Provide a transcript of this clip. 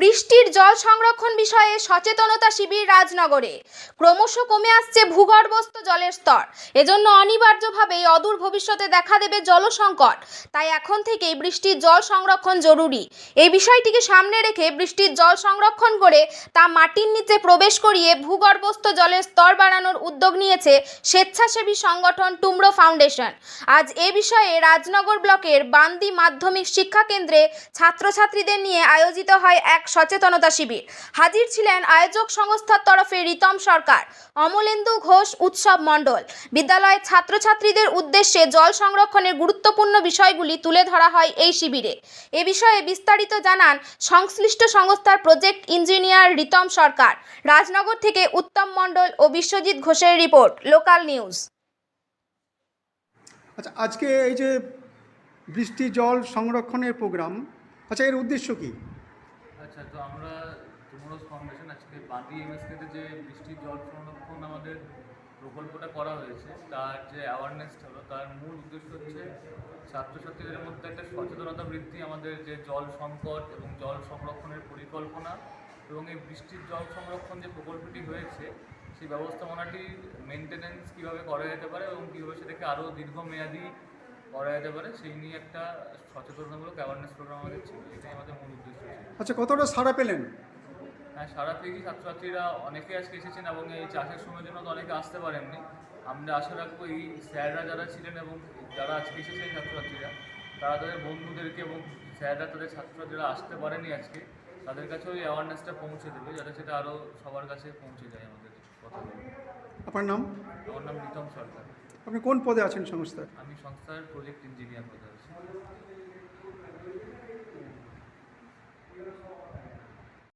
বৃষ্টির জল সংরক্ষণ বিষয়ে সচেতনতা শিবির রাজনগরে। ক্রমশ কমে আসছে ভূগর্ভস্থ জলের স্তর। এজন্য অনিবার্যভাবেই অদূর ভবিষ্যতে দেখা দেবে জলসংকট। তাই এখন থেকেই বৃষ্টির জল সংরক্ষণ জরুরি। এই বিষয়টিকে সামনে রেখে বৃষ্টির জল সংরক্ষণ করে তা মাটির নিচে প্রবেশ করিয়ে ভূগর্ভস্থ জলের স্তর বাড়ানোর উদ্যোগ নিয়েছে স্বেচ্ছাসেবী সংগঠন টুমরো ফাউন্ডেশন। আজ এ বিষয়ে রাজনগর ব্লকের বান্দি মাধ্যমিক শিক্ষা কেন্দ্রে ছাত্রছাত্রীদের নিয়ে আয়োজিত হয় এক সচেতনতা শিবির। হাজির ছিলেন আয়োজক সংস্থার তরফে রিতম সরকার, অমলেন্দু ঘোষ উৎসব মণ্ডল। বিদ্যালয়ের ছাত্রছাত্রীদের উদ্দেশ্যে জল সংরক্ষণের গুরুত্বপূর্ণ বিষয়গুলি তুলে ধরা হয় এই শিবিরে। এ বিষয়ে বিস্তারিত জানান সংশ্লিষ্ট সংস্থার প্রজেক্ট ইঞ্জিনিয়ার রিতম সরকার। রাজনগর থেকে উত্তম মণ্ডল ও বিশ্বজিৎ ঘোষের রিপোর্ট, লোকাল নিউজ। আচ্ছা আজকে এই যে বৃষ্টি জল সংরক্ষণের প্রোগ্রাম আচ্ছা এর উদ্দেশ্য কি? আচ্ছা তো আমরা টুমোরোস ফাউন্ডেশন আজকে বাদি এমএসকেতে যে বৃষ্টির জল সংরক্ষণ আমাদের প্রকল্পটা করা হয়েছে, তার যে অ্যাওয়ারনেস হলো, তার মূল উদ্দেশ্য হচ্ছে ছাত্রছাত্রীদের মধ্যে একটা সচেতনতা বৃদ্ধি, আমাদের যে জল সংকট এবং জল সংরক্ষণের পরিকল্পনা এবং এই বৃষ্টির জল সংরক্ষণ যে প্রকল্পটি হয়েছে, সেই ব্যবস্থাপনাটি মেনটেনেন্স কীভাবে করা যেতে পারে এবং কীভাবে সেটাকে আরও দীর্ঘমেয়াদী করা যেতে পারে সেই নিয়ে একটা সচেতনতামূলক অ্যাওয়ারনেস প্রোগ্রাম আমাদের ছিল এটাই আমাদের মূল উদ্দেশ্য ছিল। আচ্ছা কতটা সাড়া পেলেন? হ্যাঁ সারা পেয়েছি ছাত্রছাত্রীরা অনেকে আজকে এসেছেন এবং এই চাষের সময়ের জন্য তো অনেকে আসতে পারেননি। আমরা আশা রাখব এই স্যাররা যারা ছিলেন এবং যারা আজকে এসেছেন ছাত্রছাত্রীরা তারা তাদের বন্ধুদেরকে এবং স্যাররা তাদের ছাত্রছাত্রীরা আসতে পারেনি আজকে তাদের কাছেও এই অ্যাওয়ারনেসটা পৌঁছে দেবে যাতে সেটা আরও সবার কাছে পৌঁছে যায় আমাদের কথা আপনার নাম? আমার নাম রিতম সরকার। আপনি কোন পদে আছেন সংস্থার? আমি সংস্থার প্রজেক্ট ইঞ্জিনিয়ার পদে আছি।